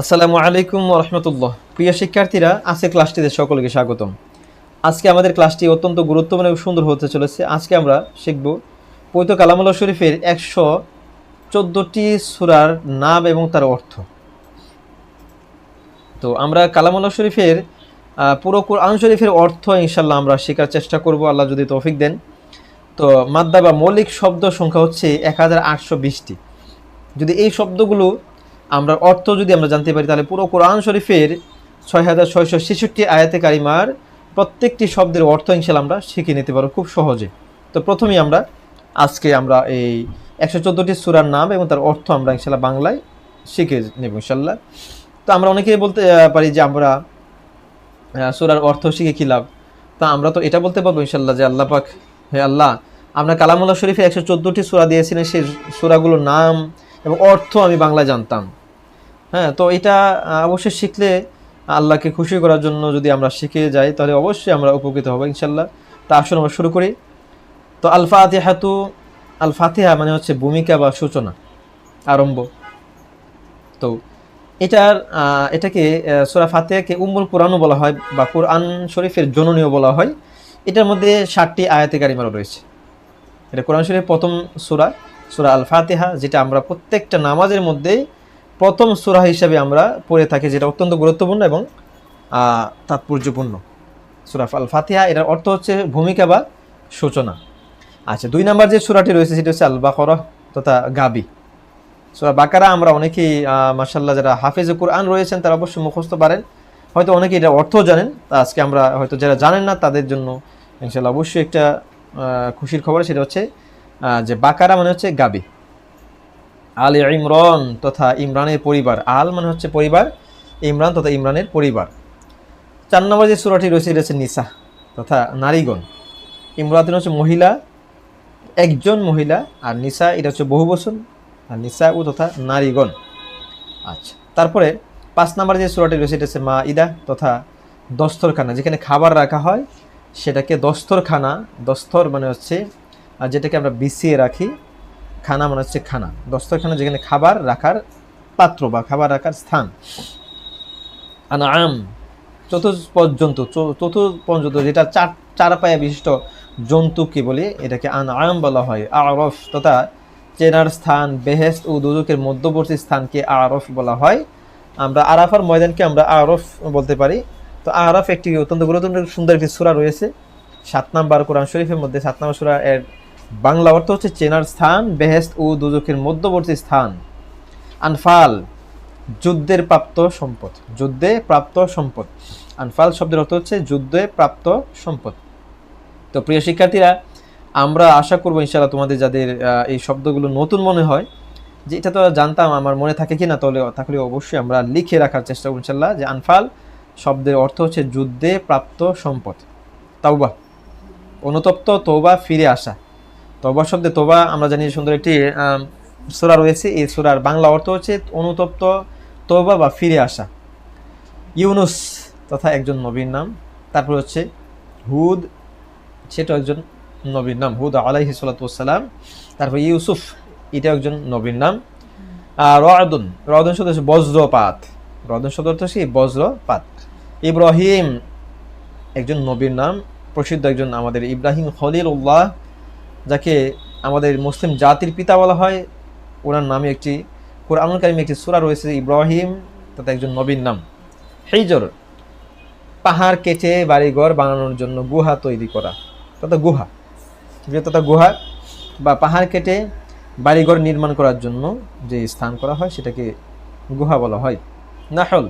আসসালামু আলাইকুম রহমতুল্লাহ। প্রিয় শিক্ষার্থীরা, আজকে ক্লাসটিতে সকলকে স্বাগতম। আজকে আমাদের ক্লাসটি অত্যন্ত গুরুত্বপূর্ণ এবং সুন্দর হতে চলেছে। আজকে আমরা শিখব পৈত কালামুল্লাহ শরীফের একশো চোদ্দোটি সুরার নাম এবং তার অর্থ। তো আমরা কালামুল্লাহ শরীফের পুরো কোরআন শরীফের অর্থ ইনশাল্লাহ আমরা শেখার চেষ্টা করব। আল্লাহ যদি তৌফিক দেন। তো মাদ্দা বা মৌলিক শব্দ সংখ্যা হচ্ছে এক হাজার আটশো বিশটি। যদি এই শব্দগুলো আমরা অর্থ যদি আমরা জানতে পারি, তাহলে পুরো কোরআন শরীফের ছয় হাজার ছয়শো ছেষট্টি আয়াতে কারিমার প্রত্যেকটি শব্দের অর্থ ইনশাল্লাহ আমরা শিখে নিতে পারব খুব সহজে। তো প্রথমেই আমরা আজকে আমরা এই একশো চোদ্দোটি সুরার নাম এবং তার অর্থ আমরা ইনশাল্লাহ বাংলায় শিখে নেব ইনশাল্লাহ তো আমরা অনেকেই বলতে পারি যে আমরা সুরার অর্থ শিখে কী লাভ? তা আমরা তো এটা বলতে পারব ইনশাল্লাহ যে আল্লাহ পাক, হে আল্লাহ আপনার কালামুল্লাহ শরীফে একশো চোদ্দোটি সুরা দিয়েছিলেন সেই সুরাগুলোর নাম এবং অর্থ আমি বাংলায় জানতাম। হ্যাঁ তো এটা অবশ্যই শিখলে আল্লাহকে খুশি করার জন্য যদি আমরা শিখে যাই, তাহলে অবশ্যই আমরা উপকৃত হব ইনশাল্লাহ তা আসুন আমরা শুরু করি। তো আল ফাতিহাতু আল ফাতিহা মানে হচ্ছে ভূমিকা বা সূচনা, আরম্ভ। তো এটার এটাকে সোরা ফাতেহাকে উম্মুল কোরআনও বলা হয় বা কোরআন শরীফের জননীয় বলা হয়। এটার মধ্যে ষাটটি আয়াতে কারিমারও রয়েছে। এটা কোরআন শরীফের প্রথম সূরা সূরা আল ফাতিহা যেটা আমরা প্রত্যেকটা নামাজের মধ্যেই প্রথম সূরা হিসাবে আমরা পড়ে থাকি, যেটা অত্যন্ত গুরুত্বপূর্ণ এবং তাৎপর্যপূর্ণ। সূরা আল ফাতিহা এটার অর্থ হচ্ছে ভূমিকা বা সূচনা। আচ্ছা দুই নাম্বার যে সূরাটি রয়েছে, সেটা হচ্ছে আল বাকরা তথা গাবি। সূরা বাকারা, আমরা অনেকেই মার্শাল্লাহ যারা হাফেজ কোরআন রয়েছেন, তারা অবশ্যই মুখস্থ পারেন। হয়তো অনেকে এটা অর্থ জানেন আজকে আমরা হয়তো যারা জানেন না, তাদের জন্য ইনশাল্লাহ অবশ্যই একটা খুশির খবর, সেটা হচ্ছে যে বাকারা মানে হচ্ছে গাবি। আল ইমরান তথা ইমরানের পরিবার। আল মানে হচ্ছে পরিবার, ইমরান তথা ইমরানের পরিবার। চার নম্বর যে সুরাটি রয়েছে হচ্ছে নিসা তথা নারীগণ। ইমরাতিন হচ্ছে মহিলা, একজন মহিলা, আর নিসা এটা হচ্ছে বহু বচন আর নিসা ও তথা নারীগণ। আচ্ছা তারপরে পাঁচ নম্বর যে সুরাটি রয়েছে, এটা হচ্ছে মা ইদা তথা দস্তরখানা। যেখানে খাবার রাখা হয়, সেটাকে দস্তরখানা, দস্তর মানে হচ্ছে, আর যেটাকে আমরা বিছিয়ে রাখি খানা মানে হচ্ছে খানা। দস্তরখানা যেখানে খাবার রাখার পাত্র বা খাবার রাখার স্থান। আম চতুর্থ পর্যন্ত চতুর্থ পর্যন্ত যেটা চার চার পায়া বিশিষ্ট জন্তুকে বলি? এটাকে আন আম বলা হয়। আরফ তথা চেনার স্থান বেহেস্ত ও দুজকের মধ্যবর্তী স্থানকে আরফ বলা হয়। আমরা আরাফার ময়দানকে আমরা আরফ বলতে পারি। তো আরফ একটি অত্যন্ত গুরুত্বপূর্ণ সুন্দর একটি সূরা রয়েছে। সাত নাম্বার কোরআন শরীফের মধ্যে সাত নাম্বার সূরা এর বাংলা অর্থ হচ্ছে চেনার স্থান বেহেস্ত ও দুজকের মধ্যবর্তী স্থান। আনফাল, যুদ্ধের প্রাপ্ত সম্পদ। যুদ্ধে প্রাপ্ত সম্পদ। আনফাল শব্দের অর্থ হচ্ছে যুদ্ধে প্রাপ্ত সম্পদ। তো প্রিয় শিক্ষার্থীরা, আমরা আশা করব ইনশাআল্লাহ তোমাদের যাদের এই শব্দগুলো নতুন মনে হয়, যে এটা তো জানতাম, আমার মনে থাকে কি না তাহলে তাহলে অবশ্যই আমরা লিখে রাখার চেষ্টা করব ইনশাল্লাহ যে আনফাল শব্দের অর্থ হচ্ছে যুদ্ধে প্রাপ্ত সম্পদ। তাওবা, অনুতপ্ত তৌবা ফিরে আসা। তবা শব্দে তোবা, আমরা জানি সুন্দর একটি সুরা রয়েছে। এই সুরার বাংলা অর্থ হচ্ছে অনুতপ্ত তোবা বা ফিরে আসা। ইউনুস তথা একজন নবীর নাম, তারপর হচ্ছে হুদ সেটা একজন নবীর নাম, হুদ আলাইহি সালাতাম তারপর ইউসুফ এটা একজন নবীর নাম। আর রদন রদন শব্দ হচ্ছে বজ্রপাত। রদন শব্দ অর্থ হচ্ছে বজ্রপাত। ইব্রাহিম, একজন নবীর নাম, প্রসিদ্ধ একজন আমাদের ইব্রাহিম খলিল উল্লাহ যাকে আমাদের মুসলিম জাতির পিতা বলা হয়। ওনার নামে একটি কোরআন কারিমে একটি সূরা রয়েছে, ইব্রাহিম, তাতে একজন নবীর নাম। হেইজর পাহাড় কেটে বাড়িঘর বানানোর জন্য গুহা তৈরি করা। তথা গুহা। তথা গুহা বা পাহাড় কেটে বাড়িঘর নির্মাণ করার জন্য যে স্থান করা হয়, সেটাকে গুহা বলা হয়। নাহল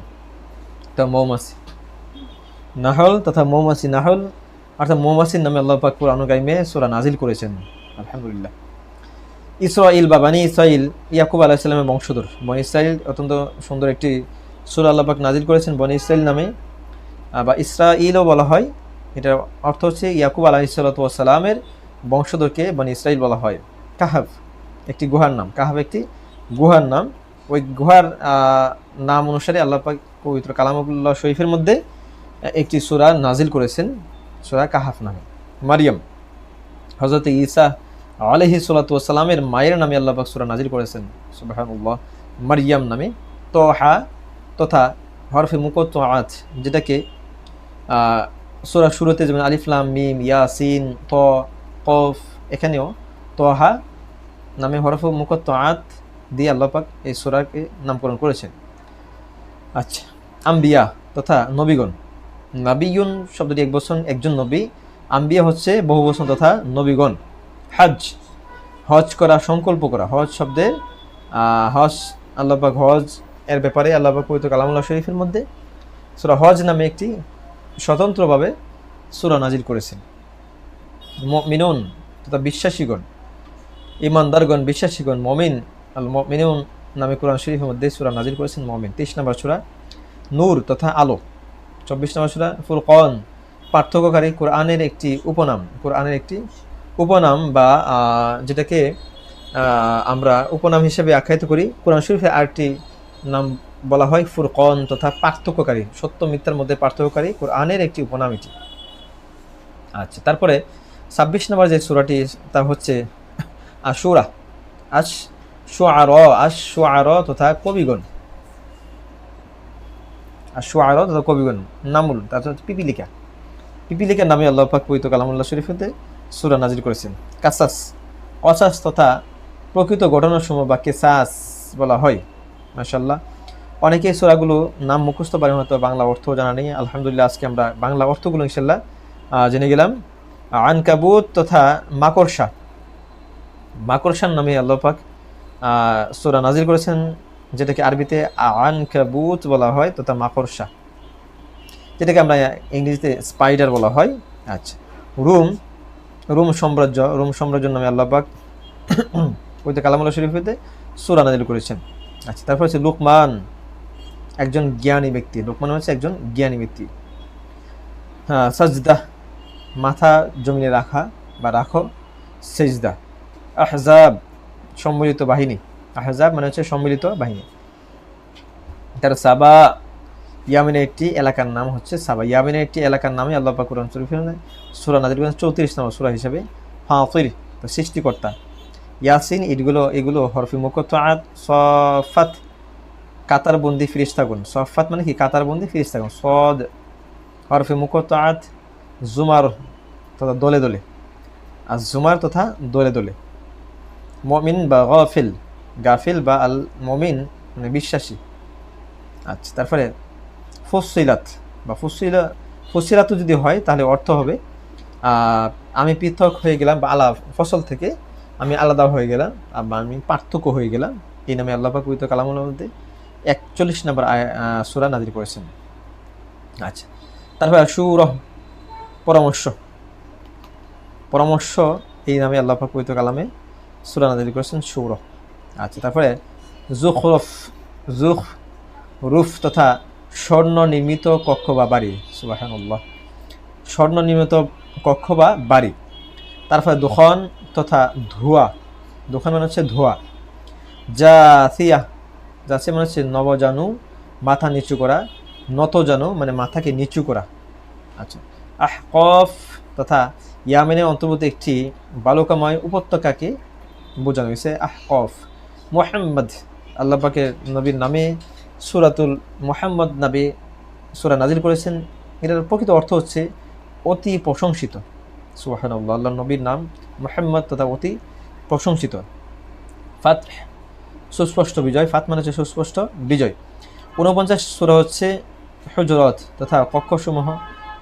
তা মৌমাছি। নাহল তথা মৌমাছি নাহল অর্থাৎ মৌমাছির নামে আল্লাহ পাক কোরআন কারিমে সূরা নাজিল করেছেন। আলহামদুলিল্লাহ। ইসরাইল বা বানি ইসরাইল ইয়াকুব আলাহিসাল্লামের বংশধর। বনি ইসরাইল অত্যন্ত সুন্দর একটি সূরা আল্লাহ পাক নাজিল করেছেন বনি ইসরাইল নামে। বা ইসরাইলও বলা হয়। এটার অর্থ হচ্ছে ইয়াকুব আলাহিসাল্লামের বংশধরকে বনি ইসরাইল বলা হয়। কাহাব একটি গুহার নাম। কাহাব একটি গুহার নাম। ওই গুহার নাম অনুসারে আল্লাহ পাক পবিত্র কালামুল্লাহ শরীফের মধ্যে একটি সূরা নাজিল করেছেন। সূরা কাহাফ নামে। মারিয়াম হজরত ঈসা আলহি সালাতামের মায়ের নামে আল্লাহ পাক নাজির করেছেন। সুবাহানুল্লাহ। মারিয়াম নামে তহা তথা হরফে মুকত আত যেটাকে সোরা শুরুতে যেমন আলিফলাম মিম, ইয়াসিন, ত, কফ, এখানেও তহা নামে হরফ মুকত আত দিয়ে আল্লাপাক এই সোরাকে নামকরণ করেছেন। আচ্ছা আম্বিয়া তথা নবীগণ। নাবিগুন শব্দটি এক বছর একজন নবী। আম্বিয়া হচ্ছে বহু বছর তথা নবীগণ। হজ হজ করা সংকল্প করা। হজ শব্দের আহ, হজ আল্লাপাক হজ এর ব্যাপারে আল্লাপাক পবিত্র কালামুল্লাহ শরীফের মধ্যে সুরা হজ নামে একটি স্বতন্ত্রভাবে সুরা নাজির করেছেন। মিনুন তথা বিশ্বাসীগণ ইমানদারগণ বিশ্বাসীগণ মমিন আল মিনুন নামে কোরআন শরীফের মধ্যে সুরা নাজির করেছেন মমিন। তেইশ নম্বর সুরা নূর তথা আলো। চব্বিশ নম্বর সুরা ফুরকন। পার্থক্যকারী কোরআনের একটি উপনাম, কোরআনের একটি উপনাম বা যেটাকে আমরা উপনাম হিসেবে আখ্যায়িত করি। কোরআন শরীফের আরেকটি নাম বলা হয় ফুরকন তথা পার্থক্যকারী, সত্য মিথ্যার মধ্যে পার্থক্যকারী কোরআনের একটি উপনাম এটি। আচ্ছা তারপরে ছাব্বিশ নম্বর যে সুরাটি, তা হচ্ছে আশুরা আশ শুআর আশ শুআর তথা কবিগণ। আর শুআর তথা কবিগণ নামুল তার হচ্ছে পিপিলিকা পিপিলিকার নামে আল্লাহ পাক পবিত্র কালামুল্লাহ শরীফতে সুরা নাজির করেছেন। কাসাস, অসাস তথা প্রকৃত ঘটনার সময় বা কেসাস বলা হয় মাশাল্লাহ অনেকেই সুরাগুলো নাম মুখস্থ পারে হয়তো বাংলা অর্থ জানা নেই। আলহামদুলিল্লাহ, আজকে আমরা বাংলা অর্থগুলো ইনশাল্লাহ জেনে গেলাম। আনকাবুত তথা মাকড়সা। মাকড়সার নামে আল্লাহ পাক সূরা নাজির করেছেন। যেটাকে আরবিতে আনকাবুত বলা হয়, তথা মাকড়সা। যেটাকে আমরা ইংরেজিতে স্পাইডার বলা হয়। আচ্ছা। রুম রুম সাম্রাজ্য রুম সাম্রাজ্য নামে আল্লাহবাক ওইতে কালামুল্লাহ শরীফেতে সূরা নাজিল করেছেন। আচ্ছা তারপর হচ্ছে লুকমান, একজন জ্ঞানী ব্যক্তি। লোকমান হচ্ছে একজন জ্ঞানী ব্যক্তি। হ্যাঁ সাজদা, মাথা জমিনে রাখা বা রাখো, সেজদা। আহজাব, সম্মিলিত বাহিনী। আহজাব মানে হচ্ছে সম্মিলিত বাহিনী। তার সাবা ইয়ামিনের একটি এলাকার নাম হচ্ছে সাবা। ইয়ামিনের একটি এলাকার নামে আল্লাহ পাক কুরআন শরীফের সূরা নাজির চৌত্রিশ নম্বর সূরা হিসাবে। ফাতির, তো সৃষ্টিকর্তা। ইয়াসিন, এগুলো এগুলো হরফি মুকতাআত সফাত, কাতারবন্দি ফিরিস্তাগুন সফাত মানে কি? কাতারবন্দি ফিরিস্তাগুন সদ, হরফে মুকতাআত জুমার তথা দলে দলে। আর জুমার তথা দলে দলে। মমিন বা গফিল। গাফিল বা আল মমিন মানে বিশ্বাসী। আচ্ছা তারপরে ফসিলাত বা ফসিলা ফসিলাতও যদি হয়, তাহলে অর্থ হবে আমি পৃথক হয়ে গেলাম, বা আলা ফসল থেকে আমি আলাদা হয়ে গেলাম বা আমি পার্থক্য হয়ে গেলাম। এই নামে আল্লাহ পাক পবিত্র কালামুল মধ্যে একচল্লিশ নম্বর সূরা নাজির করেছেন। আচ্ছা তারপরে সুরহ পরামর্শ। পরামর্শ, এই নামে আল্লাহ পাক পবিত্র কালামে সূরা নাজির করেছেন সুরহ আচ্ছা তারপরে জুখরফ, জুখ, রুফ তথা স্বর্ণ নির্মিত কক্ষ বা বাড়ি, সুবাহানুল্লাহ। স্বর্ণ নির্মিত কক্ষ বা বাড়ি। তারপরে দোকান তথা ধোঁয়া। দোকান মানে হচ্ছে ধোঁয়া। জাসিয়া। জাসিয়া মানে হচ্ছে নবজানু, মাথা নিচু করা নত জানু মানে মাথাকে নিচু করা। আচ্ছা আহ কফ তথা ইয়ামেনের অন্তর্ভুক্ত একটি বালুকাময় উপত্যকাকে বোঝানো হয়েছে আহ কফ মোহাম্মদ, আল্লাহ পাকের নবীর নামে সুরাতুল মোহাম্মদ নাবি সুরা নাজির করেছেন। এটার প্রকৃত অর্থ হচ্ছে অতি প্রশংসিত। সুবাহান আল্লাহ আল্লাহ নবীর নাম মোহাম্মদ তথা অতি প্রশংসিত। ফাত সুস্পষ্ট বিজয়। ফাত মানে হচ্ছে সুস্পষ্ট বিজয়। ঊনপঞ্চাশ সুরা হচ্ছে হজরত তথা কক্ষসমূহ।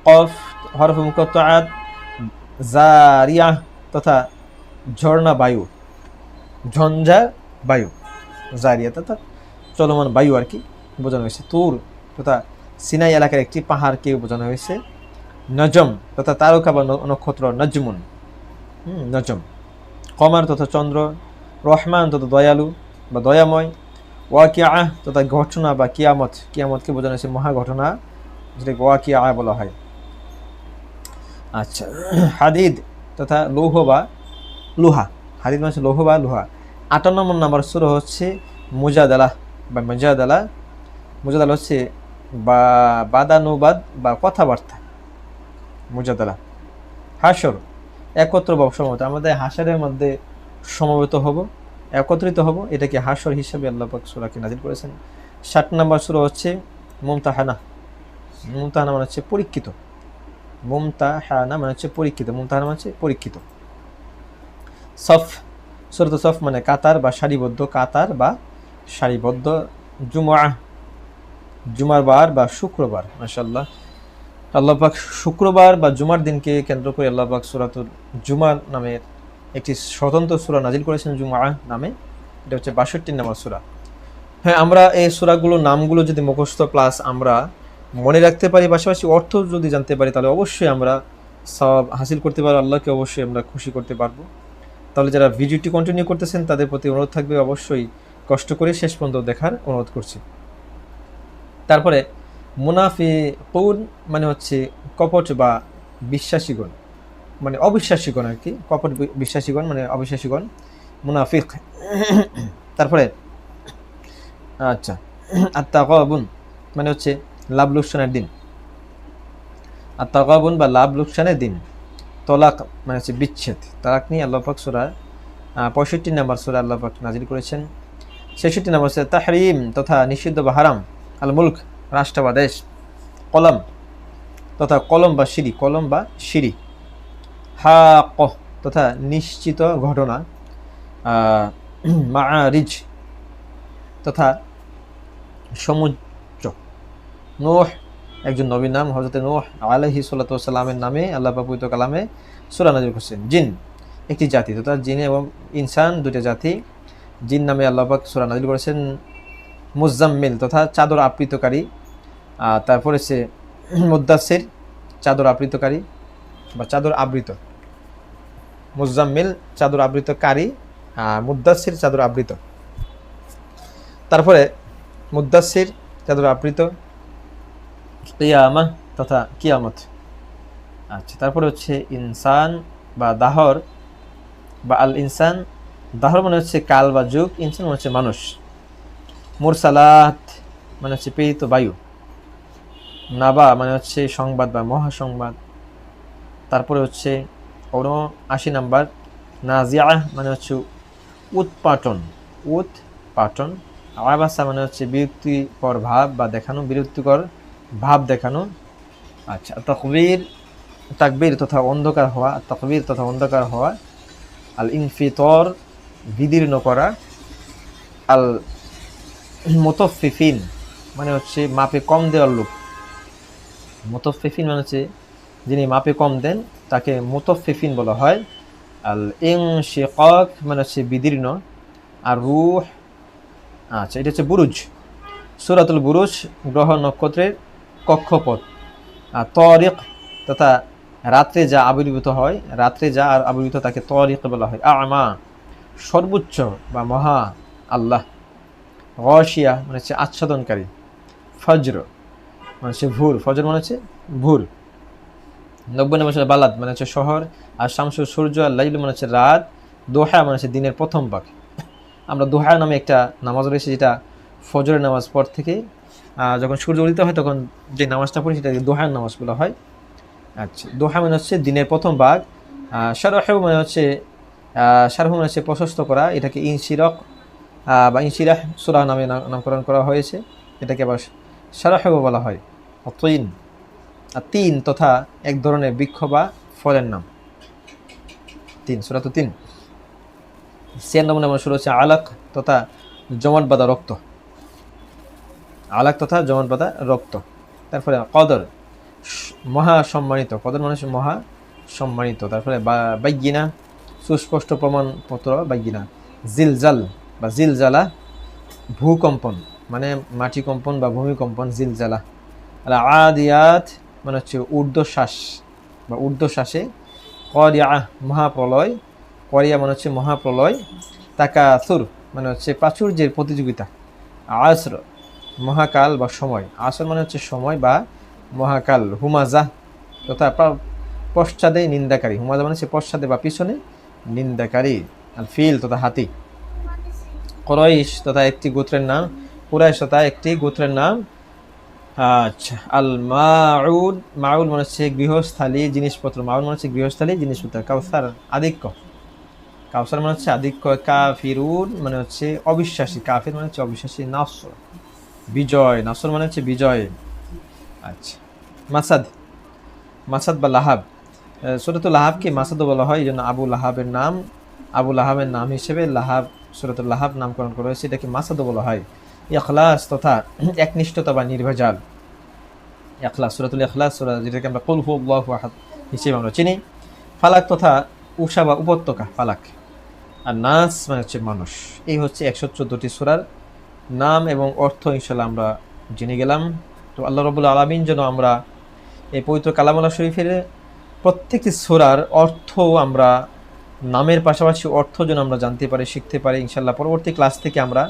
কফ, হরফ মুকতাত জারিয়া তথা ঝর্ণা বায়ু। ঝঞ্ঝা বায়ু জারিয়া তথা চলমান বায়ু আর কি বোঝানো হয়েছে। তুর তথা সিনাই এলাকার একটি পাহাড়কে বোঝানো হয়েছে। নজম তথা তারকা বা নক্ষত্র নজমুন। হুম, নজম। কমার তথা চন্দ্র রহমান তথা দয়ালু বা দয়াময় ওয়াকিয়া তথা ঘটনা বা কিয়ামত কিয়ামতকে বোঝানো হয়েছে মহাঘটনা যেটাকে ওয়াকিয়া বলা হয়। আচ্ছা হাদিদ তথা লৌহ বা লোহা। হাদিদ মানে লৌহ বা লোহা। আটান্ন নম্বর নাম্বার শুরু হচ্ছে মুজাদালা, বা মুজাদালা। মুজাদালা হচ্ছে বা, বাদানুবাদ বা কথাবার্তা। মুজাদালা। হাসর, একত্র বা আমাদের হাসরের মধ্যে সমবেত হব, একত্রিত হব। এটাকে হাসর হিসেবে আল্লাহ পাক সূরাকে নাজিল করেছেন। ষাট নম্বর সুরা হচ্ছে মুমতাহানা। মুমতাহানা মানে হচ্ছে পরীক্ষিত। মুমতাহানা মানে হচ্ছে পরীক্ষিত। মুমতাহানা মানে হচ্ছে পরীক্ষিত। সফ সুরত সফ মানে কাতার বা সারিবদ্ধ কাতার বা সারিবদ্ধ জুমা জুমার বার বা শুক্রবার মাসাল্লাহ আল্লাহ পাক শুক্রবার বা জুমার দিনকে কেন্দ্র করে আল্লাহ পাক সুরাতুল জুমার নামের একটি স্বতন্ত্র সুরা নাজিল করেছেন জুমা নামে। এটা হচ্ছে বাষট্টি নাম্বার সুরা। হ্যাঁ আমরা এই সুরাগুলোর নামগুলো যদি মুখস্থ প্লাস আমরা মনে রাখতে পারি, পাশাপাশি অর্থ যদি জানতে পারি, তাহলে অবশ্যই আমরা সব হাসিল করতে পারব, আল্লাহকে অবশ্যই আমরা খুশি করতে পারব। তাহলে যারা ভিডিওটি কন্টিনিউ করতেছেন, তাদের প্রতি অনুরোধ থাকবে অবশ্যই কষ্ট করে শেষ পর্যন্ত দেখার অনুরোধ করছি। তারপরে মুনাফি কৌন মানে হচ্ছে কপট বা বিশ্বাসীগণ মানে অবিশ্বাসীগণ আর কি, কপট বিশ্বাসীগণ মানে অবিশ্বাসীগণ, মুনাফিক। তারপরে আচ্ছা আত্মাকাবুন মানে হচ্ছে লাভ লোকসানের দিন। আত্মাকাবুন বা লাভ লোকসানের দিন। তলাক মানে হচ্ছে বিচ্ছেদ। তালাক নিয়ে আল্লাহ পাক সুরা পঁয়ষট্টি নাম্বার সুরা আল্লাহ নাজির করেছেন। ছেষট্টি নাম্বার সুরা তাহরিম তথা নিষিদ্ধ বা হারাম আল মুলক রাষ্ট্র বা দেশ, কলম তথা কলম বা সিঁড়ি, কলম বা সিঁড়ি। হা কহ তথা নিশ্চিত ঘটনা মা রিজ তথা সমুদ্র নোহ একজন নবীর নাম হজরত নোহ আলহি সাল্লামের নামে, আল্লাহ পবিত্র কালামে সুরা নাজির করছেন। জিন একটি জাতি তথা জিন এবং ইনসান দুইটা জাতি। জিন নামে আল্লাহ পাক সুরা নাজিল করেছেন মুজাম্মিল, তথা চাদর আবৃতকারী। তারপরে সে মুদাসির চাদর আবৃতকারী বা চাদর আবৃত। মুজাম্মিল, চাদর আবৃতকারী মুদাসির চাদর আবৃত। তারপরে মুদাসির চাদর আবৃত। কিয়ামা তথা কিয়ামত। আচ্ছা তারপরে হচ্ছে ইনসান বা দাহর বা আল ইনসান। দাহর মানে হচ্ছে কাল বা যুগ, ইনসান মানে হচ্ছে মানুষ। মুরসালাত মানে হচ্ছে প্রেরিত বায়ু। নাবা মানে হচ্ছে সংবাদ বা মহাসংবাদ। তারপরে হচ্ছে উনআশি নাম্বার, নাজিয়া মানে হচ্ছে উৎপাটন। উৎপাটন, আবাসা মানে হচ্ছে বিরক্তিকর ভাব বা দেখানো বিরক্তিকর ভাব দেখানো। আচ্ছা তকবীর, তাকবীর তথা অন্ধকার হওয়া, তকবীর তথা অন্ধকার হওয়া আল ইনফিতর বিদীর্ণ করা আল মোতফিফিন মানে হচ্ছে মাপে কম দেওয়ার লোক। মোতফিফিন মানে হচ্ছে যিনি মাপে কম দেন, তাকে মোতফিফিন বলা হয়। আল ইং শেকক মানে হচ্ছে বিদীর্ণ। আর রুহ আচ্ছা এটা হচ্ছে বুরুজ। সুরাতুল বুরুজ, গ্রহ নক্ষত্রের কক্ষপথ। তরিক তথা রাত্রে যা আবির্ভূত হয়, রাত্রে যা আর আবির্ভূত তাকে তরিক বলা হয়। আমা, সর্বোচ্চ বা মহা আল্লাহ। গশিয়া মানে হচ্ছে আচ্ছাদনকারী। ফজর মানে হচ্ছে ভুর। ফজর মানে হচ্ছে ভুর। নব্বই নম্বর সালে বালাদ মানে হচ্ছে শহর আর শামসু সূর্য আর লাইল মানে হচ্ছে রাত। দোহা মানে হচ্ছে দিনের প্রথম ভাগ আমরা দোহা নামে একটা নামাজ রয়েছে যেটা ফজরের নামাজ পর থেকে যখন সূর্য উদিত হয়, তখন যে নামাজটা পড়ি সেটাকে দোহার নামাজ বলা হয়। আচ্ছা দোহা মানে হচ্ছে দিনের প্রথম ভাগ। সারহেব মানে হচ্ছে সারহ মানে হচ্ছে প্রশস্ত করা। এটাকে ইনসিরক বা ইনসিরাহ সুরা নামে নামকরণ করা হয়েছে। এটাকে আবার সারহেব বলা হয়। আর তিন তথা এক ধরনের বৃক্ষ বা ফলের নাম। তিন সুরা তো তিন। সিয়ান নমুনা মানে শুরু হচ্ছে আলাক তথা জমাট বাঁধা রক্ত। আলাক তথা জমাট বাঁধা রক্ত। তারপরে কদর। মহা সম্মানিত। কদর মানে হচ্ছে মহা সম্মানিত। তারপরে বাইগিনা সুস্পষ্ট প্রমাণপত্র বাইগিনা জিলজাল বা জিলজালা, ভূকম্পন। মানে মাটি কম্পন বা ভূমিকম্পন জিলজালা। আর আদিয়াত মানে হচ্ছে ঊর্ধ্বশ্বাস বা ঊর্ধ্বশ্বাসে। করিয়া মহাপ্রলয়। করিয়া মানে হচ্ছে মহাপ্রলয়। তাকাসুর মানে হচ্ছে প্রাচুর্যের প্রতিযোগিতা। আসর মহাকাল বা সময়। আসর মানে হচ্ছে সময় বা মহাকাল, হুমাজা। তথা পশ্চাদে নিন্দাকারী। হুমাজা মানে হচ্ছে পশ্চাদে বা পিছনে নিন্দাকারী। আর ফিল তথা হাতি। করইশ তথা একটি গোত্রের নাম। কুরাইশ তথা একটি গোত্রের নাম। আচ্ছা আল মাউদ মাউল মানে হচ্ছে গৃহস্থালী জিনিসপত্র। মাউল মানে হচ্ছে গৃহস্থালী জিনিসপত্র। কাউসার আধিক্য। কাউসার মানে হচ্ছে আধিক্য, কাফিরুন মানে হচ্ছে অবিশ্বাসী। কাফির মানে হচ্ছে অবিশ্বাসী, নাফস। বিজয়, নাসর মানে হচ্ছে বিজয়। আচ্ছা। মাসাদ। মাসাদ বা লাহাব। সুরতুল লাহাবকে মাসাদও বলা হয়, এই জন্য আবু লাহাবের নাম। আবু লাহাবের নাম হিসেবে লাহাব, সুরতুল লাহাব নামকরণ করা হয়েছে। এটাকে মাসাদও বলা হয়। ইখলাস তথা একনিষ্ঠতা বা নির্ভেজাল। ইখলাস, সুরাতুল এখলাস সুরা যেটাকে আমরা কুল হু আল্লাহু হিসেবে আমরা চিনি। ফালাক তথা উষা বা উপত্যকা, ফালাক। আর নাস মানে হচ্ছে মানুষ। এই হচ্ছে একশো চোদ্দোটি সুরার নাম এবং অর্থ ইনশাল্লাহ আমরা জেনে গেলাম। তো আল্লাহ রবুল্লা আলমিন যেন আমরা এই পবিত্র কালামুল্লাহ শরীফের প্রত্যেকটি সুরার অর্থ আমরা, নামের পাশাপাশি অর্থ যেন আমরা জানতে পারি, শিখতে পারি ইনশাল্লাহ পরবর্তী ক্লাস থেকে আমরা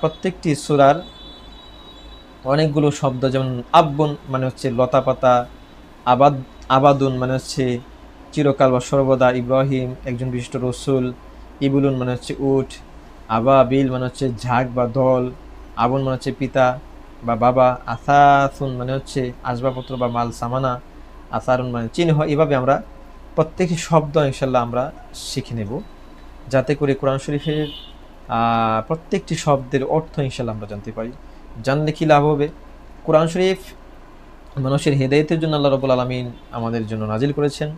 প্রত্যেকটি সোরার অনেকগুলো শব্দ যেমন আব্বন মানে হচ্ছে লতা পাতা, আবাদ, আবাদুন মানে হচ্ছে চিরকাল বা সর্বদা, ইব্রাহিম একজন বিশিষ্ট রসুল, ইবুলুন মানে হচ্ছে উট আবা বিল মানে হচ্ছে ঝাঁক বা দল আবুন মানে হচ্ছে পিতা বা বাবা, আসাসুন মানে হচ্ছে আসবাবপত্র বা মাল সামানা, আসারুন মানে চিহ্ন, এভাবে আমরা প্রত্যেকটি শব্দ ইনশাল্লাহ আমরা শিখে নেব। যাতে করে কোরআন শরীফের প্রত্যেকটি শব্দের অর্থ ইনশাল্লাহ আমরা জানতে পারি। জানলে কি লাভ হবে? কোরআন শরীফ মানুষের হেদায়েতের জন্য আল্লাহ রবুল আলমিন আমাদের জন্য নাজিল করেছেন।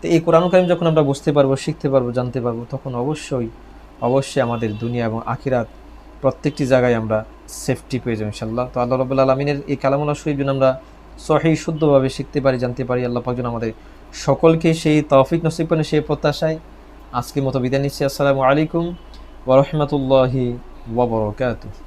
তো এই কোরআন কারিম যখন আমরা বুঝতে পারব, শিখতে পারব, জানতে পারব, তখন অবশ্যই অবশ্যই আমাদের দুনিয়া এবং আখিরাত প্রত্যেকটি জায়গায় আমরা সেফটি পেয়ে যাব ইনশাল্লাহ তো আল্লাহ রবুল্লা আলমিনের এই কালামুল্লা শরীফ যেন আমরা সহি শুদ্ধভাবে শিখতে পারি, জানতে পারি, আল্লাহ পাক যেন আমাদের সকলকে সেই তৌফিক নসিব করেন, সেই প্রত্যাশায়। আজকের মতো বিদায় নিচ্ছি। আসসালামু আলাইকুম ওরহমতুল্লাহি ওবরকাতুহ